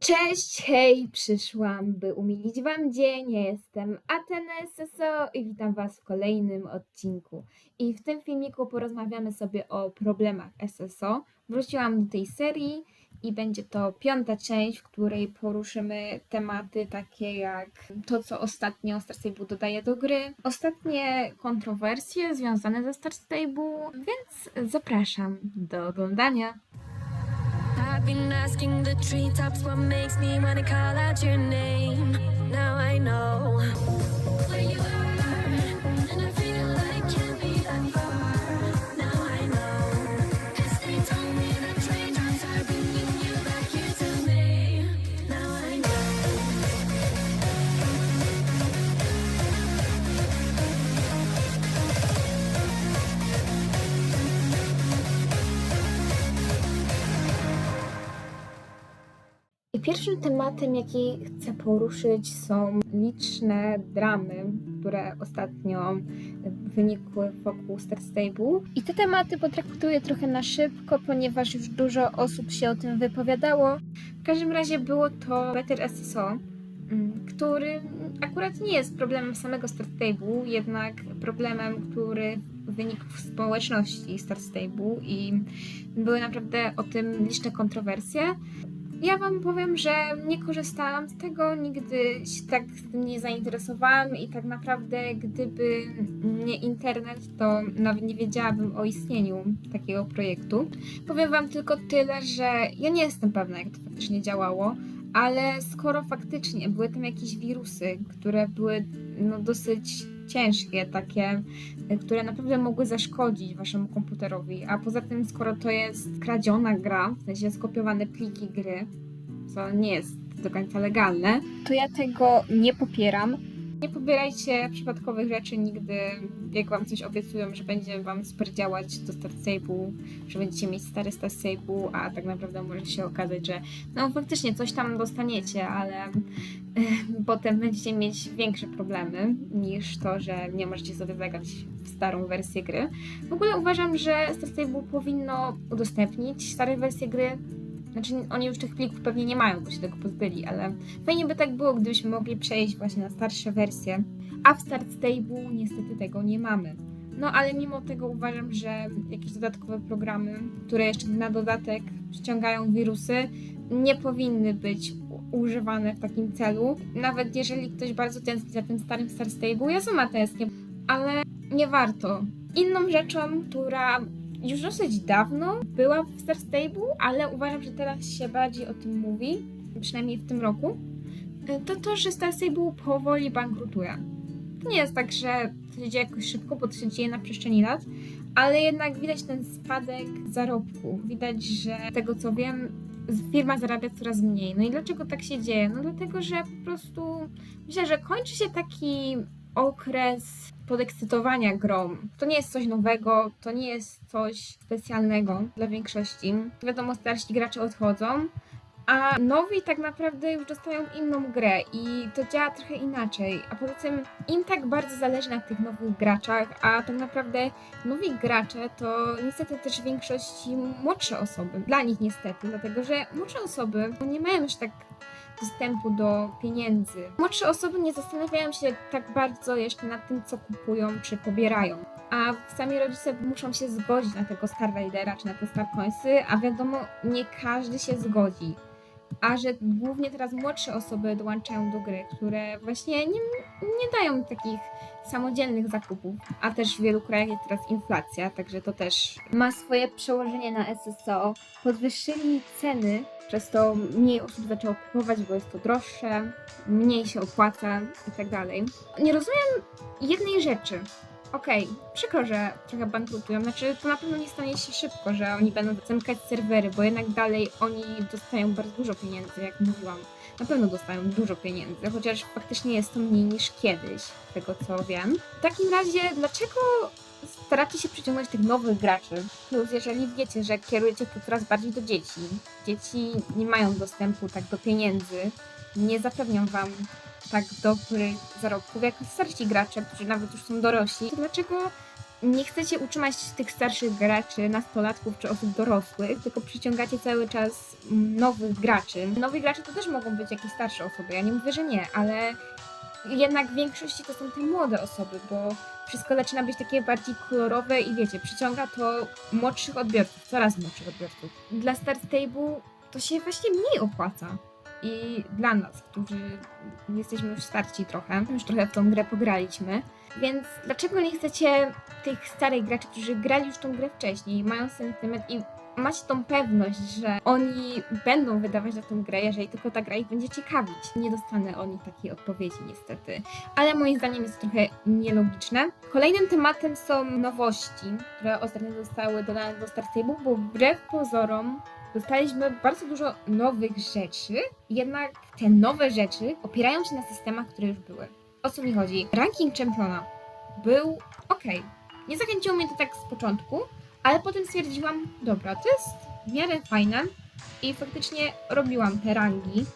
Cześć, hej, przyszłam, by umilić Wam dzień. Ja jestem Atena SSO i witam Was w kolejnym odcinku. I w tym filmiku porozmawiamy sobie o problemach SSO. Wróciłam do tej serii i będzie to piąta część, w której poruszymy tematy takie jak to, co ostatnio Star Stable dodaje do gry, ostatnie kontrowersje związane ze Star Stable, więc zapraszam do oglądania. I've been asking the treetops what makes me wanna call out your name. Now I know I pierwszym tematem, jaki chcę poruszyć, są liczne dramy, które ostatnio wynikły wokół Star Stable. I te tematy potraktuję trochę na szybko, ponieważ już dużo osób się o tym wypowiadało. W każdym razie było to Better SSO, mm, który akurat nie jest problemem samego Star Stable, jednak problemem, który wynikł w społeczności Star Stable i były naprawdę o tym liczne kontrowersje. Ja wam powiem, że nie korzystałam z tego, nigdy się tak tym nie zainteresowałam i tak naprawdę gdyby nie internet, to nawet nie wiedziałabym o istnieniu takiego projektu. Powiem wam tylko tyle, że ja nie jestem pewna, jak to faktycznie działało, ale skoro faktycznie były tam jakieś wirusy, które były no, dosyć ciężkie, takie, które naprawdę mogły zaszkodzić waszemu komputerowi, a poza tym, skoro to jest kradziona gra, w sensie skopiowane pliki gry, co nie jest do końca legalne, to ja tego nie popieram. Nie pobierajcie przypadkowych rzeczy nigdy, jak wam coś obiecują, że będzie wam super działać do Star Stable, że będziecie mieć stary Star Stable, a tak naprawdę może się okazać, że no faktycznie coś tam dostaniecie, ale potem będziecie mieć większe problemy niż to, że nie możecie sobie zagrać w starą wersję gry. W ogóle uważam, że Star Stable powinno udostępnić stare wersje gry. Znaczy, oni już tych plików pewnie nie mają, bo się tego pozbyli, ale fajnie by tak było, gdybyśmy mogli przejść właśnie na starsze wersje. A w Start Stable niestety tego nie mamy. No ale mimo tego uważam, że jakieś dodatkowe programy, które jeszcze na dodatek ściągają wirusy, nie powinny być używane w takim celu. Nawet jeżeli ktoś bardzo tęskni za tym starym Star Stable, ja sama tęsknię, ale nie warto. Inną rzeczą, która już dosyć dawno była w Star Stable, ale uważam, że teraz się bardziej o tym mówi, przynajmniej w tym roku, to to, że Star Stable powoli bankrutuje. To nie jest tak, że to się dzieje jakoś szybko, bo to się dzieje na przestrzeni lat, ale jednak widać ten spadek zarobku. Widać, że z tego co wiem, firma zarabia coraz mniej. No i dlaczego tak się dzieje? No dlatego, że po prostu myślę, że kończy się taki okres podekscytowania grą. To nie jest coś nowego, to nie jest coś specjalnego dla większości. Wiadomo, starsi gracze odchodzą, a nowi tak naprawdę już dostają inną grę i to działa trochę inaczej. A poza tym im tak bardzo zależy na tych nowych graczach, a tak naprawdę nowi gracze to niestety też w większości młodsze osoby. Dla nich niestety, dlatego że młodsze osoby nie mają już tak dostępu do pieniędzy. Młodsze osoby nie zastanawiają się tak bardzo jeszcze nad tym, co kupują czy pobierają. A sami rodzice muszą się zgodzić na tego Star Raidera czy na te Star Coinsy, a wiadomo, nie każdy się zgodzi. A że głównie teraz młodsze osoby dołączają do gry, które właśnie nie, nie dają takich samodzielnych zakupów, a też w wielu krajach jest teraz inflacja, także to też ma swoje przełożenie na SSO. Podwyższyli ceny, przez to mniej osób zaczęło kupować, bo jest to droższe, mniej się opłaca i tak dalej. Nie rozumiem jednej rzeczy. Okej, przykro, że trochę bankrutują. Znaczy, to na pewno nie stanie się szybko, że oni będą zamykać serwery, bo jednak dalej oni dostają bardzo dużo pieniędzy, jak mówiłam. Na pewno dostają dużo pieniędzy, chociaż faktycznie jest to mniej niż kiedyś, z tego co wiem. W takim razie, dlaczego staracie się przyciągnąć tych nowych graczy? Plus, jeżeli wiecie, że kierujecie to coraz bardziej do dzieci, dzieci nie mają dostępu tak do pieniędzy, nie zapewnią wam tak dobrych zarobków jak starsi gracze, którzy nawet już są dorośli, to dlaczego nie chcecie utrzymać tych starszych graczy, nastolatków czy osób dorosłych, tylko przyciągacie cały czas nowych graczy. Nowi gracze to też mogą być jakieś starsze osoby, ja nie mówię, że nie, ale jednak w większości to są te młode osoby, bo wszystko zaczyna być takie bardziej kolorowe i wiecie, przyciąga to młodszych odbiorców, coraz młodszych odbiorców. Dla Star Stable to się właśnie mniej opłaca. I dla nas, którzy jesteśmy już starci trochę, już trochę w tą grę pograliśmy, więc dlaczego nie chcecie tych starych graczy, którzy grali już tą grę wcześniej, mają sentyment i macie tą pewność, że oni będą wydawać na tą grę, jeżeli tylko ta gra ich będzie ciekawić. Nie dostanę o nich takiej odpowiedzi niestety, ale moim zdaniem jest trochę nielogiczne. Kolejnym tematem są nowości, które ostatnio zostały dodane do Star Stable, bo wbrew pozorom dostaliśmy bardzo dużo nowych rzeczy, jednak te nowe rzeczy opierają się na systemach, które już były. O co mi chodzi? Ranking czempiona był ok. Nie zachęciło mnie to tak z początku, ale potem stwierdziłam, dobra, to jest w miarę fajne i faktycznie robiłam te rangi.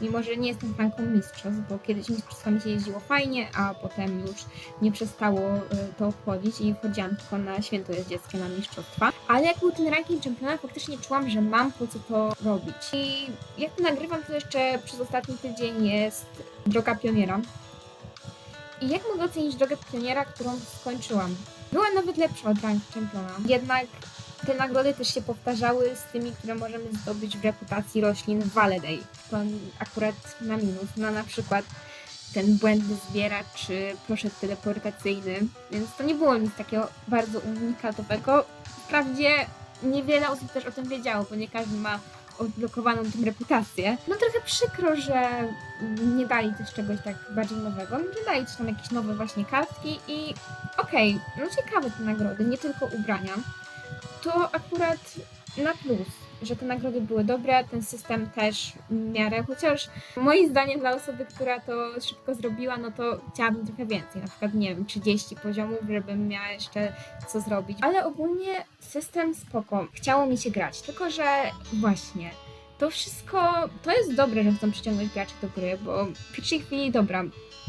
Mimo, że nie jestem fanką mistrzostw, bo kiedyś mistrzostwami się jeździło fajnie, a potem już nie przestało y, to obchodzić i chodziłam tylko na święto jeździeckie na mistrzostwa. Ale jak był ten ranking czempiona, faktycznie czułam, że mam po co to robić. I jak to nagrywam, to jeszcze przez ostatni tydzień jest droga pioniera. I jak mogę ocenić drogę pioniera, którą skończyłam? Była nawet lepsza od rank czempiona. Jednak te nagrody też się powtarzały z tymi, które możemy zdobyć w reputacji roślin w Valeday. To akurat na minus. Na na przykład ten błędny zbieracz czy proszek teleportacyjny. Więc to nie było nic takiego bardzo unikatowego. Wprawdzie niewiele osób też o tym wiedziało, bo nie każdy ma odblokowaną tą reputację. No trochę przykro, że nie dali też czegoś tak bardziej nowego, że dali też tam jakieś nowe właśnie kartki i okej, no ciekawe te nagrody, nie tylko ubrania. To akurat na plus, że te nagrody były dobre, ten system też w miarę, chociaż moim zdaniem dla osoby, która to szybko zrobiła, no to chciałabym trochę więcej, na przykład nie wiem, 30 poziomów, żebym miała jeszcze co zrobić. Ale ogólnie system spoko, chciało mi się grać, tylko że właśnie to wszystko, to jest dobre, że chcą przyciągnąć graczy do gry, bo w pierwszej chwili dobra,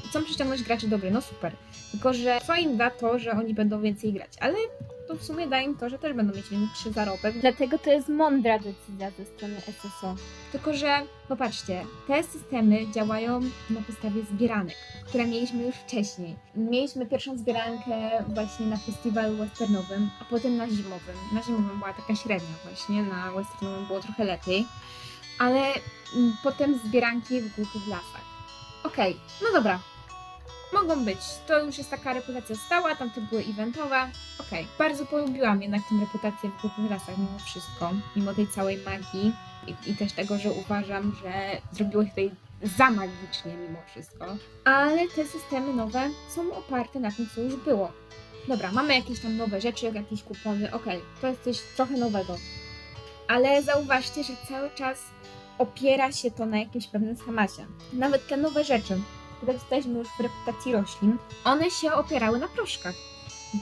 chcą przyciągnąć graczy do gry, no super, tylko że co im da to, że oni będą więcej grać, ale to w sumie da im to, że też będą mieć większy zarobek. Dlatego to jest mądra decyzja ze strony SSO. Tylko, że popatrzcie, te systemy działają na podstawie zbieranek, które mieliśmy już wcześniej. Mieliśmy pierwszą zbierankę właśnie na festiwalu westernowym, a potem na zimowym. Na zimowym była taka średnia właśnie, na westernowym było trochę lepiej, ale mm, potem zbieranki w głuchych lasach. Okej, no dobra, mogą być. To już jest taka reputacja stała, tamte były eventowe. Okej. Bardzo polubiłam jednak tę reputację w głupich lasach mimo wszystko, mimo tej całej magii i, i też tego, że uważam, że zrobiło się tutaj za magicznie mimo wszystko. Ale te systemy nowe są oparte na tym, co już było. Dobra, mamy jakieś tam nowe rzeczy, jakieś kupony, okej, to jest coś trochę nowego. Ale zauważcie, że cały czas opiera się to na jakimś pewnym schemacie. Nawet te nowe rzeczy, dostaliśmy już w reputacji roślin, one się opierały na proszkach,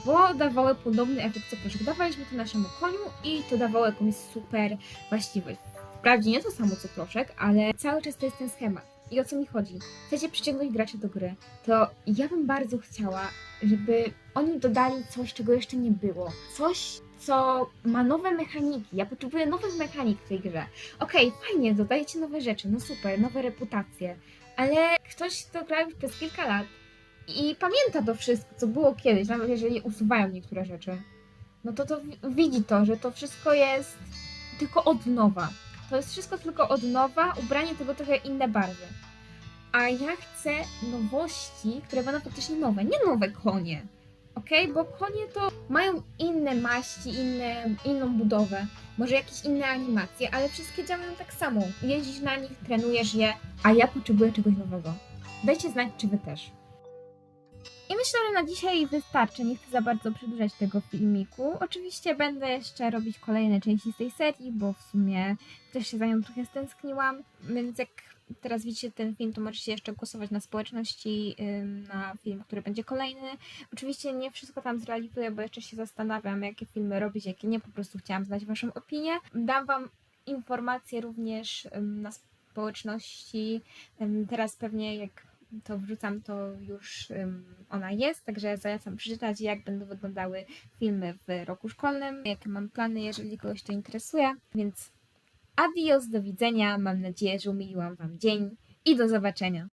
bo dawały podobny efekt co proszek. Dawaliśmy to naszemu koniu i to dawało jakąś super właściwość. Wprawdzie nie to samo co proszek, ale cały czas to jest ten schemat. I o co mi chodzi? Chcecie przyciągnąć graczy do gry, to ja bym bardzo chciała, żeby oni dodali coś, czego jeszcze nie było. Coś, co ma nowe mechaniki. Ja potrzebuję nowych mechanik w tej grze. Okej, fajnie, dodajecie nowe rzeczy, no super, nowe reputacje, ale ktoś to gra przez kilka lat i pamięta to wszystko, co było kiedyś, nawet jeżeli usuwają niektóre rzeczy, no to to wi- widzi to, że to wszystko jest tylko od nowa. To jest wszystko tylko od nowa, ubranie tego trochę inne barwy. A ja chcę nowości, które będą faktycznie nowe, nie nowe konie. Okej, bo konie to mają inne maści, inne, inną budowę, może jakieś inne animacje, ale wszystkie działają tak samo. Jeździsz na nich, trenujesz je, a ja potrzebuję czegoś nowego. Dajcie znać, czy wy też. I myślę, że na dzisiaj wystarczy. Nie chcę za bardzo przedłużać tego filmiku. Oczywiście będę jeszcze robić kolejne części z tej serii, bo w sumie też się za nią trochę stęskniłam. Więc jak teraz widzicie ten film, to możecie jeszcze głosować na społeczności, na film, który będzie kolejny. Oczywiście nie wszystko tam zrealizuję, bo jeszcze się zastanawiam, jakie filmy robić, jakie nie. Po prostu chciałam znać Waszą opinię. Dam Wam informacje również na społeczności. Teraz pewnie jak to wrzucam, to już ona jest, także zalecam przeczytać, jak będą wyglądały filmy w roku szkolnym, jakie mam plany, jeżeli kogoś to interesuje. Więc adios, do widzenia. Mam nadzieję, że umiliłam Wam dzień i do zobaczenia.